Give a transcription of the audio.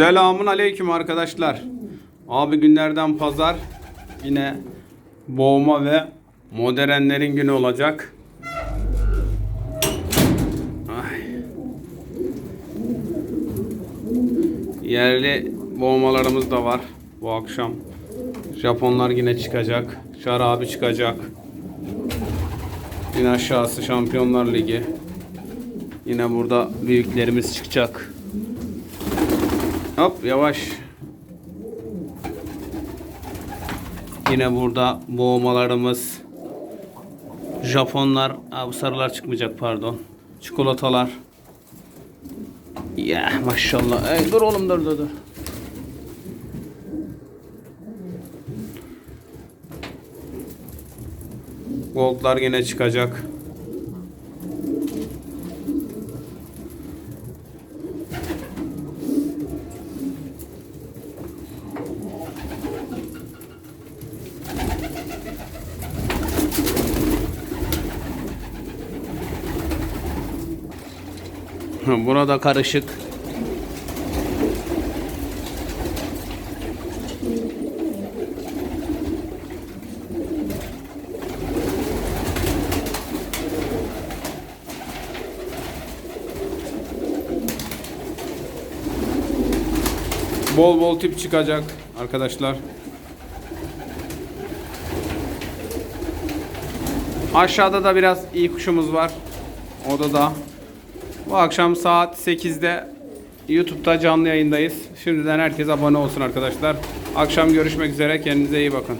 Selamun aleyküm arkadaşlar. Abi günlerden pazar yine boğma ve modernlerin günü olacak. Ay. Yerli boğmalarımız da var bu akşam. Japonlar yine çıkacak. Şarabi çıkacak. Yine aşağısı Şampiyonlar Ligi. Yine burada büyüklerimiz çıkacak. Hop yavaş. Yine burada boğmalarımız. Japonlar, Aa, bu sarılar çıkmayacak pardon. Çikolatalar. Ya maşallah. Ey, dur oğlum dur dur dur. Goldlar yine çıkacak. Burada karışık. Bol bol tip çıkacak arkadaşlar. Aşağıda da biraz iyi kuşumuz var. Odada. Bu akşam saat 8'de YouTube'da canlı yayındayız. Şimdiden herkes abone olsun arkadaşlar. Akşam görüşmek üzere. Kendinize iyi bakın.